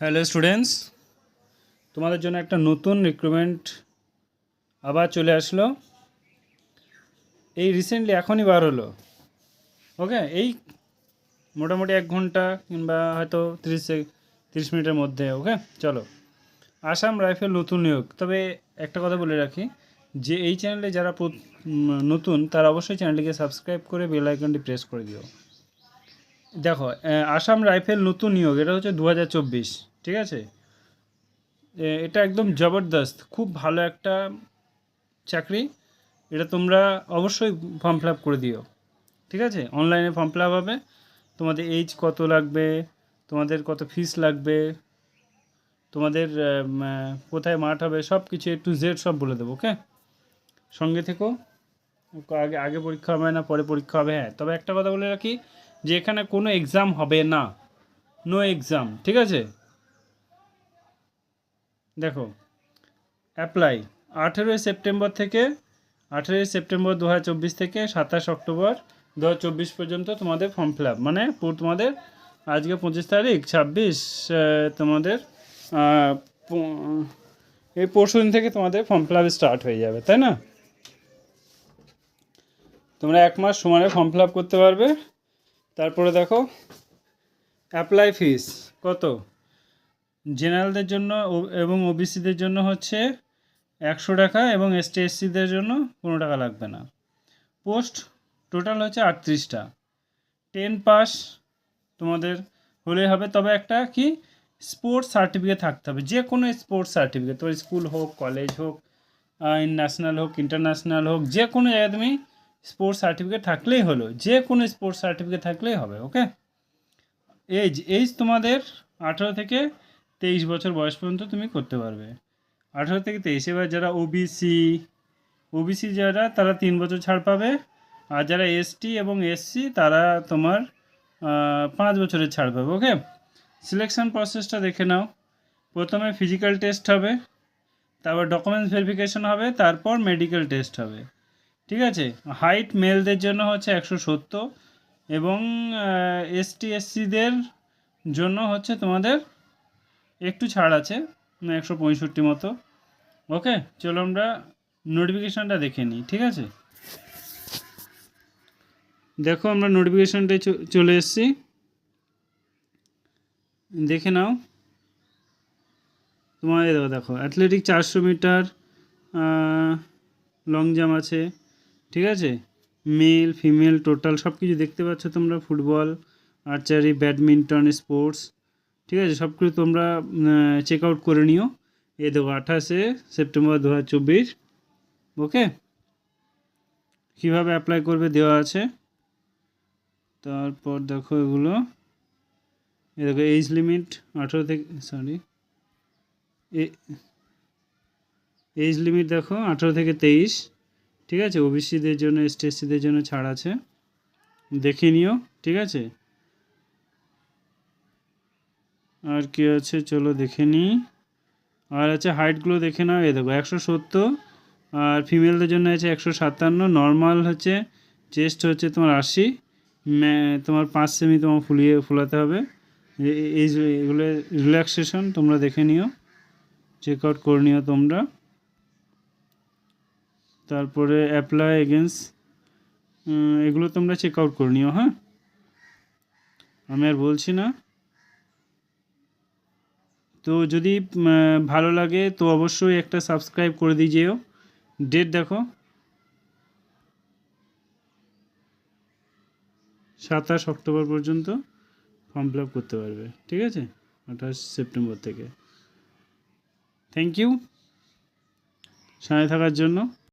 Hello students তোমাদের জন্য একটা নতুন রিক্রুটমেন্ট আবার চলে আসলো। এই রিসেন্টলি এখনই বার হলো। ওকে এই মোটামুটি এক ঘণ্টা কিংবা হয়তো তিরিশ তিরিশ মিনিটের মধ্যে ওকে চলো। আসাম রাইফেল নতুন নিয়োগ। তবে একটা কথা বলে রাখি, যে এই চ্যানেলে যারা নতুন, তারা অবশ্যই চ্যানেলটিকে সাবস্ক্রাইব করে বেল আইকনটি প্রেস করে দিও। দেখো আসাম রাইফেল নতুন নিয়োগ, এটা হচ্ছে দু হাজার চব্বিশ, ঠিক আছে? এটা একদম জবরদস্ত, খুব ভালো একটা চাকরি, এটা তোমরা অবশ্যই ফর্ম ফিল করে দিও, ঠিক আছে? অনলাইনে ফর্ম ফিল হবে, তোমাদের এইজ কত লাগবে, তোমাদের কত ফিস লাগবে, তোমাদের কোথায় মাঠ হবে, সব কিছু এ টু জেড সব বলে দেবো, ওকে? সঙ্গে থেকো আগে আগে পরীক্ষা হবে না, পরে পরীক্ষা হবে হ্যাঁ তবে একটা কথা বলে রাখি যে এখানে কোনো এক্সাম হবে না। নো এক্সাম ঠিক আছে? দেখো অ্যাপ্লাই আঠেরোই সেপ্টেম্বর থেকে, আঠেরোই সেপ্টেম্বর দু হাজার চব্বিশ থেকে সাতাশ অক্টোবর দু হাজার চব্বিশ পর্যন্ত তোমাদের ফর্ম ফিল আপ মানে তোমাদের আজকে পঁচিশ তারিখ, ছাব্বিশ তোমাদের এই পরশু দিন থেকে তোমাদের ফর্ম ফিল আপ স্টার্ট হয়ে যাবে, তাই না? তোমরা এক মাস সময় ফর্ম ফিল আপ করতে পারবে। তারপরে দেখো অ্যাপ্লাই ফিস কত? জেনারেলদের জন্য এবং ওবিসিদের জন্য হচ্ছে একশো টাকা এবং এসটি এসসিদের জন্য কোনো টাকা লাগবে না। পোস্ট টোটাল হচ্ছে আটত্রিশটা। টেন পাস তোমাদের হলেই হবে, তবে একটা কি? স্পোর্টস সার্টিফিকেট থাকতে হবে। যে কোনো স্পোর্টস সার্টিফিকেট তোমার স্কুল হোক কলেজ হোক ন্যাশনাল হোক ইন্টারন্যাশনাল হোক, যে কোনো জায়গায় তুমি স্পোর্টস সার্টিফিকেট থাকলেই হলো, যে কোনো স্পোর্টস সার্টিফিকেট থাকলেই হবে ওকে এজ এজ তোমাদের আঠারো থেকে তেইশ বছর বয়স পর্যন্ত তুমি করতে পারবে। আঠারো থেকে তেইশ, এবার যারা ওবিসি ওবিসি যারা, তারা তিন বছর ছাড় পাবে, আর যারা এসটি এবং এসসি তারা তোমার পাঁচ বছরের ছাড় পাবে ওকে সিলেকশন প্রসেসটা দেখে নাও। প্রথমে ফিজিক্যাল টেস্ট হবে, তারপর ডকুমেন্টস ভেরিফিকেশন হবে, তারপর মেডিকেল টেস্ট হবে। ঠিক আছে? হাইট মেলদের জন্য হচ্ছে একশো সত্তর এবং এসটি এসসিদের জন্য হচ্ছে তোমাদের একটু ছাড় আছে একশো পঁয়ষট্টি মতো। ওকে চলো আমরা নোটিফিকেশানটা দেখে নিই, ঠিক আছে? দেখো আমরা নোটিফিকেশানটায় চলে এসেছি। দেখে নাও। তোমার দেখো দেখো অ্যাথলেটিক চারশো মিটার লং জাম্প আছে। ঠিক আছে? মেল ফিমেল টোটাল সব কিছু দেখতে পাচ্ছ তোমরা, ফুটবল আর্চারি ব্যাডমিন্টন স্পোর্টস ঠিক আছে? সব কিছু তোমরা চেক আউট করে নিও। এই দেখো, আঠাশে সেপ্টেম্বর দু হাজার চব্বিশ ওকে কীভাবে অ্যাপ্লাই করবে দেওয়া আছে? তারপর দেখো এগুলো। এই দেখো এজ লিমিট আঠেরো থেকে সরি এজ লিমিট দেখো, আঠেরো থেকে তেইশ ঠিক আছে? ওবিসিদের জন্য এসটি এসসিদের জন্য ছাড় আছে। দেখে নিও, ঠিক আছে? আর কি আছে? চলো দেখে নিই। আর আছে হাইটগুলো দেখে নাও। এ দেখো, একশো সত্তর। আর ফিমেলদের জন্য আছে একশো সাতান্ন। নর্মাল হচ্ছে চেস্ট হচ্ছে তোমার আশি। তোমার পাঁচ সেমি তোমার ফুলিয়ে, ফুলাতে হবে। এই এগুলো রিল্যাক্সেশন তোমরা দেখে নিও। চেক আউট করে নিও তোমরা। তারপরে অ্যাপ্লাই এগেন্স এগুলো তোমরা চেক আউট করে নিও হ্যাঁ? আমি আর বলছি না। তো যদি ভালো লাগে, তো অবশ্যই একটা সাবস্ক্রাইব করে দিয়ে ডেট দেখো। সাতাশ অক্টোবর পর্যন্ত ফর্ম ফিল করতে পারবে, ঠিক আছে? আঠাশ সেপ্টেম্বর থেকে। থ্যাংক ইউ সাথে থাকার জন্য।